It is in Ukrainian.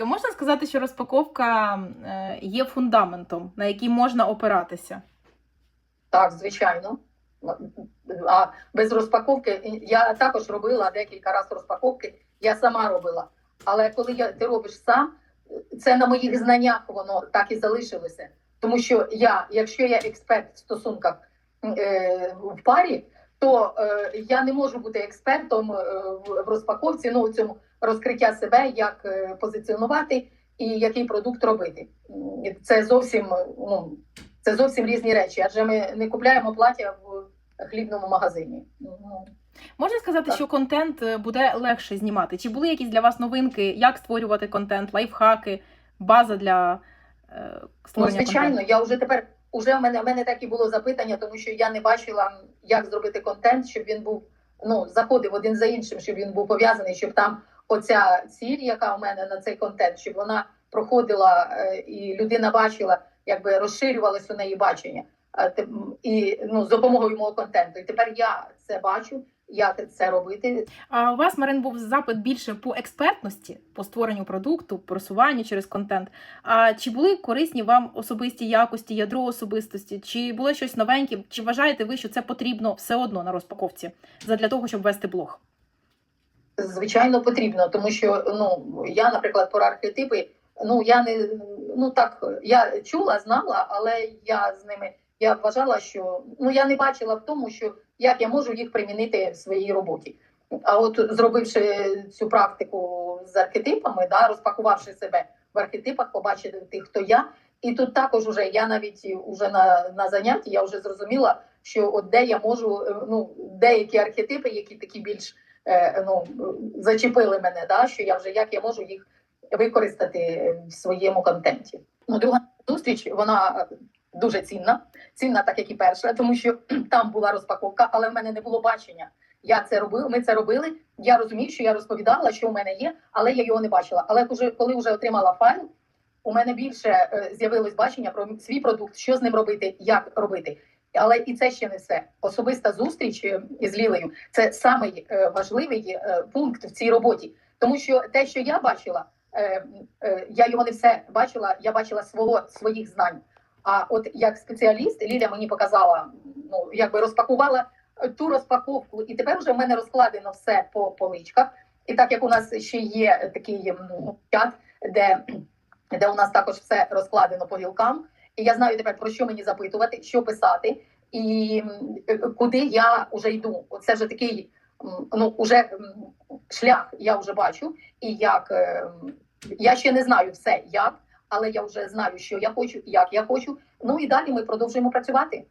можна сказати, що розпаковка е, є фундаментом, на який можна опиратися? Так, звичайно. А без розпаковки я також робила декілька разів розпаковки, я сама робила. Але коли я, ти робиш сам, це на моїх знаннях воно так і залишилося. Тому що я, якщо я експерт в стосунках е, в парі, то е, я не можу бути експертом е, в, в розпаковці, ну у цьому розкриття себе, як е, позиціонувати і який продукт робити. Це зовсім ну, це зовсім різні речі, адже ми не купляємо плаття в хлібному магазині. Ну, Можна сказати, Так. що контент е, буде легше знімати? Чи були якісь для вас новинки, як створювати контент, лайфхаки, база для е, Ну, звичайно, контенту? я вже тепер уже в мене в мене так і було запитання, тому що я не бачила, як зробити контент, щоб він був ну заходив один за іншим, щоб він був пов'язаний, щоб там оця ціль, яка у мене на цей контент, щоб вона проходила е, і людина бачила, якби розширювалося у неї бачення. Те- І ну з допомогою мого контенту. І тепер я це бачу, як це робити. А у вас, Марин, був запит більше по експертності, по створенню продукту, просуванню через контент. А чи були корисні вам особисті якості, ядро особистості? Чи було щось новеньке? Чи вважаєте ви, що це потрібно все одно на розпаковці для того, щоб вести блог? Звичайно, потрібно, тому що ну я, наприклад, про архетипи, ну я не ну так я чула, знала, але я з ними я вважала, що ну я не бачила в тому, що як я можу їх примінити в своїй роботі. А от зробивши цю практику з архетипами, да, розпакувавши себе в архетипах, побачити тих, хто я. І тут також уже я навіть уже на, на занятті я вже зрозуміла, що от де я можу е, ну деякі архетипи, які такі більш е, ну, зачепили мене, да, що я вже як я можу їх використати в своєму контенті. Ну, друга зустріч, вона дуже цінна, цінна, так як і перша, тому що там була розпаковка, але в мене не було бачення. Я це робив, ми це робили. Я розумію, що я розповідала, що у мене є, але я його не бачила. Але коли, вже отримала файл, у мене більше е, з'явилось бачення про свій продукт, що з ним робити, як робити. Але і це ще не все. Особиста зустріч е, із Лілею це самий е, важливий пункт в цій роботі, тому що те, що я бачила, я його не все бачила. Я бачила свого своїх знань. А от як спеціаліст, Ліля мені показала, ну якби розпакувала ту розпаковку, і тепер вже в мене розкладено все по поличках. І так як у нас ще є такий м, чат, де, де у нас також все розкладено по гілкам, і я знаю тепер про що мені запитувати, що писати, і куди я вже йду. Це вже такий ну уже шлях я вже бачу, і як е, я ще не знаю все як, але я вже знаю, що я хочу, як я хочу. Ну і далі ми продовжуємо працювати.